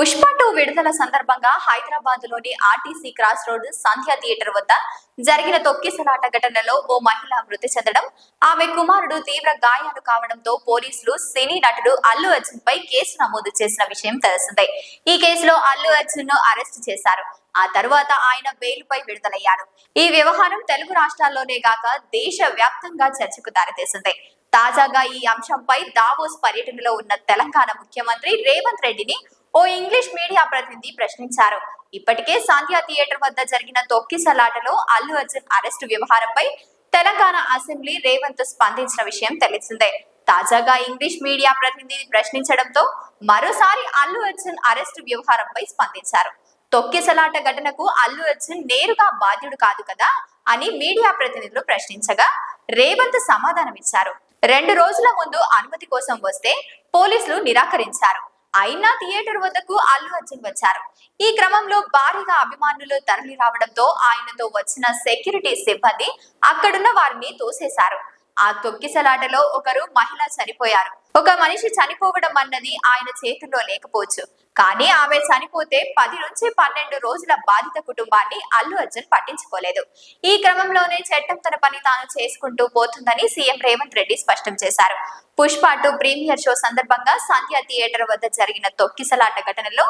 Pushpa two విడుదల సందర్భంగా హైదరాబాద్లోని RTC cross road Sandhya theatre వద్ద జరిగిన తొక్కిసలాట ఘటనలో ఓ మహిళ మృతి చెందడం ఆమె కుమారుడు తీవ్ర గాయాలు కావడంతో పోలీసులు సినీ నటుడు అల్లు అర్జున్ పై కేసు నమోదు చేసిన విషయం తెలిసిందే. ఈ కేసులో అల్లు అర్జున్ను అరెస్ట్ చేశారు. ఆ తర్వాత ఆయన బెయిల్పై విడుదలయ్యారు. ఈ వ్యవహారం తెలుగు రాష్ట్రాల్లోనే గాక దేశ వ్యాప్తంగా చర్చకు దారితీసింది. తాజాగా ఈ అంశంపై దావోస్ పర్యటనలో ఉన్న తెలంగాణ ముఖ్యమంత్రి రేవంత్ రెడ్డిని ఓ ఇంగ్లీష్ మీడియా ప్రతినిధి ప్రశ్నించారు. ఇప్పటికే సాంధ్యా థియేటర్ వద్ద జరిగిన తొక్కిసలాటలో అల్లు అర్జున్ అరెస్టు వ్యవహారంపై తెలంగాణ అసెంబ్లీ రేవంత్ స్పందించిన విషయం తెలిసిందే. తాజాగా ఇంగ్లీష్ మీడియా ప్రతినిధి ప్రశ్నించడంతో మరోసారి అల్లు అర్జున్ అరెస్టు వ్యవహారంపై స్పందించారు. తొక్కిసలాట ఘటనకు అల్లు అర్జున్ నేరుగా బాధ్యుడు కాదు కదా అని మీడియా ప్రతినిధులు ప్రశ్నించగా రేవంత్ సమాధానమిచ్చారు. రెండు రోజుల ముందు అనుమతి కోసం వస్తే పోలీసులు నిరాకరించారు. అయినా థియేటర్ వద్దకు అల్లు అర్జున్ వచ్చారు. ఈ క్రమంలో భారీగా అభిమానులు తరలి రావడంతో ఆయనతో వచ్చిన సెక్యూరిటీ సిబ్బంది అక్కడున్న వారిని తోసేశారు. ఆ తొక్కిసలాటలో ఒకరు మహిళ చనిపోయారు. ఒక మనిషి చనిపోవడం అన్నది ఆయన చేతుల్లో లేకపోవచ్చు. కానీ ఆమె చనిపోతే పది నుంచి పన్నెండు రోజుల బాధిత కుటుంబాన్ని అల్లు అర్జున్ పట్టించుకోలేదు. ఈ క్రమంలోనే చట్టం తన పని తాను చేసుకుంటూ పోతుందని సీఎం రేవంత్ రెడ్డి స్పష్టం చేశారు. పుష్ప టూ ప్రీమియర్ షో సందర్భంగా సంధ్య థియేటర్ వద్ద జరిగిన తొక్కిసలాట ఘటనలో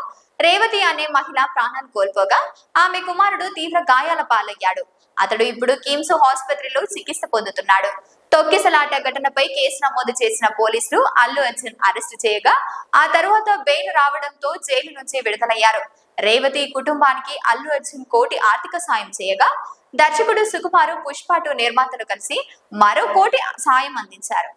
రేవతి అనే మహిళ ప్రాణాలు కోల్పోగా ఆమె కుమారుడు తీవ్ర గాయాల పాలయ్యాడు. అతడు ఇప్పుడు కిమ్స్ ఆసుపత్రిలో చికిత్స పొందుతున్నాడు. తొక్కిసలాట ఘటనపై కేసు నమోదు చేసిన పోలీసులు అల్లు అర్జున్ అరెస్టు చేయగా ఆ తరువాత బెయిల్ రావడంతో జైలు నుంచి విడుదలయ్యారు. రేవతి కుటుంబానికి అల్లు అర్జున్ కోటి ఆర్థిక సాయం చేయగా దర్శకుడు సుకుమారు పుష్ప నిర్మాతలు కలిసి మరో కోటి సాయం అందించారు.